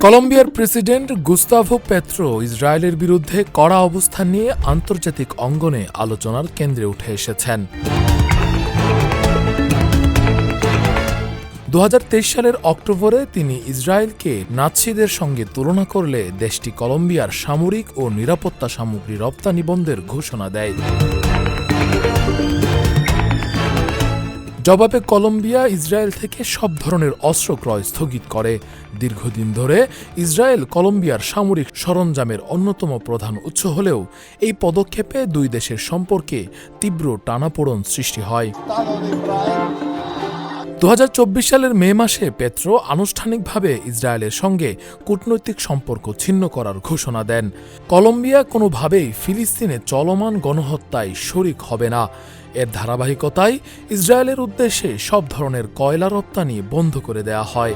কলম্বিয়ার president Gustavo Petro ইসরায়েলের বিরুদ্ধে কড়া অবস্থান নিয়ে আন্তর্জাতিক অঙ্গনে আলোচনার কেন্দ্রে উঠে এসেছেন। দু হাজার তেইশ সালের অক্টোবরে তিনি ইসরায়েলকে নাৎসিদের সঙ্গে তুলনা করলে দেশটি কলম্বিয়ার সামরিক ও নিরাপত্তা সামগ্রী রপ্তানি বন্ধের ঘোষণা দেয়। জবাবে কলম্বিয়া ইসরায়েল থেকে সব ধরনের অস্ত্র ক্রয় স্থগিত করে। দীর্ঘদিন ধরে ইসরায়েল কলম্বিয়ার সামরিক সরঞ্জামের অন্যতম প্রধান উৎস হলেও এই পদক্ষেপে দুই দেশের সম্পর্কে তীব্র টানাপোড়ন সৃষ্টি হয়। দু হাজার চব্বিশ সালের মে মাসে পেত্রো আনুষ্ঠানিকভাবে ইসরায়েলের সঙ্গে কূটনৈতিক সম্পর্ক ছিন্ন করার ঘোষণা দেন। কলম্বিয়া কোনোভাবেই ফিলিস্তিনে চলমান গণহত্যায় শরিক হবে না। এর ধারাবাহিকতায় ইসরায়েলের উদ্দেশ্যে সব ধরনের কয়লা রপ্তানি বন্ধ করে দেয়া হয়।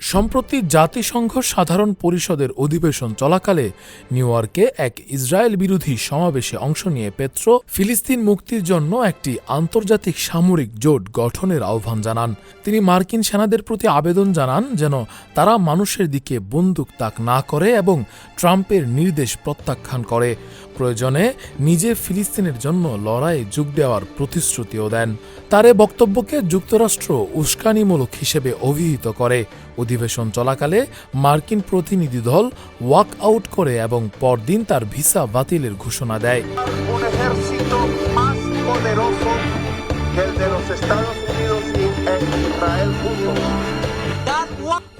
সম্প্রতি জাতিসংঘ সাধারণ পরিষদের অধিবেশন চলাকালে নিউ ইয়র্কে এক ইসরায়েল বিরোধী সমাবেশে অংশ নিয়ে পেত্রো ফিলিস্তিন মুক্তির জন্য একটি আন্তর্জাতিক সামরিক জোট গঠনের আহ্বান জানান। তিনি মার্কিন সেনাদের প্রতি আবেদন জানান যেন তারা মানুষের দিকে বন্দুক তাক না করে এবং ট্রাম্পের নির্দেশ প্রত্যাখ্যান করে। প্রয়োজনে নিজে ফিলিস্তিনের জন্য লড়াইয়ে যোগ দেওয়ার প্রতিশ্রুতিও দেন। তার বক্তব্যকে যুক্তরাষ্ট্র উস্কানিমূলক হিসেবে অভিহিত করে। অধিবেশন চলাকালে মার্কিন প্রতিনিধি দল ওয়াক আউট করে এবং পরদিন তার ভিসা বাতিলের ঘোষণা দেয়.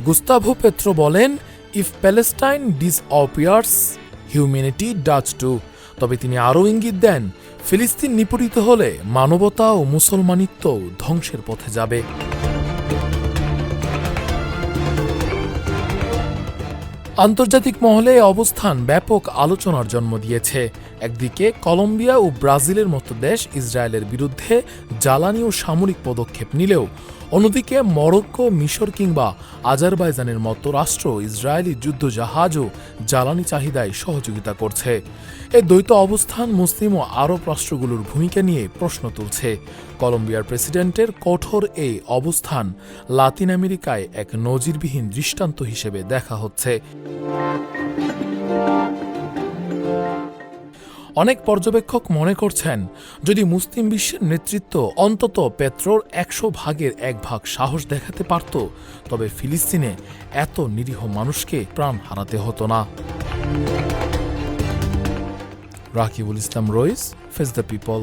গুস্তাভো পেত্রো বলেন if Palestine disappears humanity dies too তবে তিনি আরও ইঙ্গিত দেন ফিলিস্তিন নিপীড়িত হলে মানবতা ও মুসলমানিত্ব ধ্বংসের পথে যাবে। আন্তর্জাতিক মহলে অবস্থান ব্যাপক আলোচনার জন্ম দিয়েছে। একদিকে কলম্বিয়া ও ব্রাজিলের মতো দেশ ইসরায়েলের বিরুদ্ধে জ্বালানি ও সামরিক পদক্ষেপ নিলেও, অন্যদিকে মরক্কো, মিশর কিংবা আজারবাইজানের মতো রাষ্ট্র ইসরায়েলি যুদ্ধজাহাজ ও জ্বালানি চাহিদায় সহযোগিতা করছে। এই দ্বৈত অবস্থান মুসলিম ও আরব রাষ্ট্রগুলোর ভূমিকা নিয়ে প্রশ্ন তুলছে। কলম্বিয়ার প্রেসিডেন্টের কঠোর এই অবস্থান লাতিন আমেরিকায় এক নজিরবিহীন দৃষ্টান্ত হিসেবে দেখা হচ্ছে। অনেক পর্যবেক্ষক মনে করছেন, যদি মুসলিম বিশ্বের নেতৃত্ব অন্তত পেত্রোর একশো ভাগের এক ভাগ সাহস দেখাতে পারত, তবে ফিলিস্তিনে এত নিরীহ মানুষকে প্রাণ হারাতে হতো না। Rakibul Islam Rais, face the people.